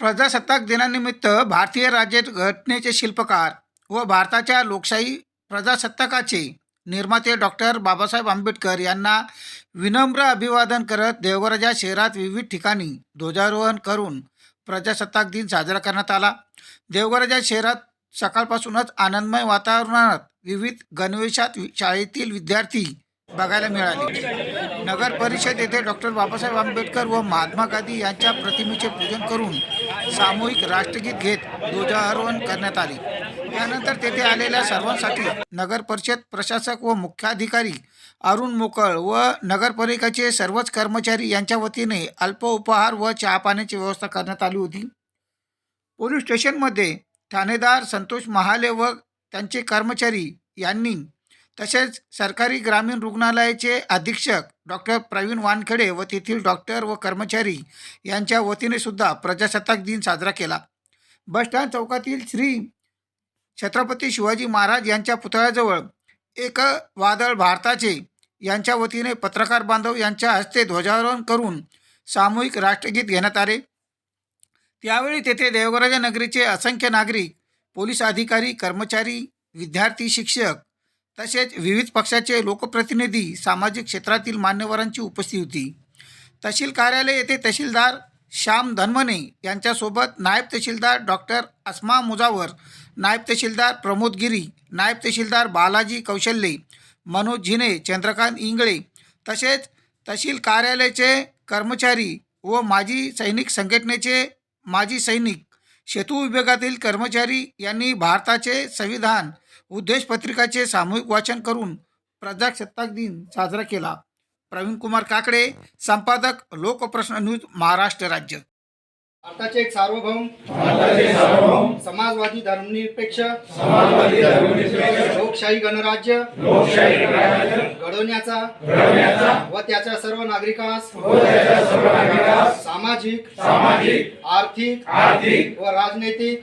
प्रजासत्ताक दिनानिमित्त भारतीय राज्य घटनेचे शिल्पकार व भारताच्या लोकशाही प्रजासत्ताकाचे निर्माते डॉक्टर बाबासाहेब आंबेडकर यांना विनम्र अभिवादन करत देवगराजा शहरात विविध ठिकाणी ध्वजारोहण करून प्रजासत्ताक दिन साजरा करण्यात आला. देवगराजा शहरात सकाळपासूनच आनंदमय वातावरणात विविध गणवेशात शाळेतील विद्यार्थी बघायला मिळाले. नगर परिषद येथे डॉक्टर बाबासाहेब आंबेडकर व महात्मा गांधी यांच्या प्रतिमेचे पूजन करून सामूहिक राष्ट्रगीत घेत ध्वजारोहण करण्यात आले. त्यानंतर तेथे आलेल्या सर्वांसाठी नगर परिषद प्रशासक व मुख्याधिकारी अरुण मोकळ व नगरपालिकेचे सर्वच कर्मचारी यांच्या वतीने अल्प उपहार व चहा पाण्याची व्यवस्था करण्यात आली होती. पोलीस स्टेशनमध्ये ठाणेदार संतोष महाले व त्यांचे कर्मचारी यांनी तसेच सरकारी ग्रामीण रुग्णालयाचे अधीक्षक डॉक्टर प्रवीण वानखेडे व तेथील डॉक्टर व कर्मचारी यांच्या वतीने सुद्धा प्रजासत्ताक दिन साजरा केला. बसस्टँड चौकातील श्री छत्रपती शिवाजी महाराज यांच्या पुतळ्याजवळ एक वादळ भारताचे यांच्या वतीने पत्रकार बांधव यांच्या हस्ते ध्वजारोहण करून सामूहिक राष्ट्रगीत घेण्यात आले. त्यावेळी तेथे देवगराजा नगरीचे असंख्य नागरिक पोलीस अधिकारी कर्मचारी विद्यार्थी शिक्षक तसेच विविध पक्षाचे लोकप्रतिनिधी सामाजिक क्षेत्रातील मान्यवरांची उपस्थिती होती. तहसील कार्यालय येथे तहसीलदार श्याम धनमने यांच्यासोबत नायब तहसीलदार डॉक्टर अस्मा मुजावर नायब तहसीलदार प्रमोद गिरी नायब तहसीलदार बालाजी कौशल्ये मनोज झिने चंद्रकांत इंगळे तसेच तहसील कार्यालयाचे कर्मचारी व माजी सैनिक संघटनेचे माजी सैनिक सेतू विभागातील कर्मचारी यांनी भारताचे संविधान उद्देश पत्रिकाचे सामूहिक वाचन करून प्रजासत्ताक दिन साजरा केला. प्रवीण कुमार काकडे संपादक लोकप्रश्न न्यूज महाराष्ट्र राज्य. भारताचे एक सार्वभौम समाजवादी धर्मनिरपेक्ष लोकशाही गणराज्य घडवण्याचा व त्याच्या सर्व नागरिकास सामाजिक. आर्थिक व राजनैतिक.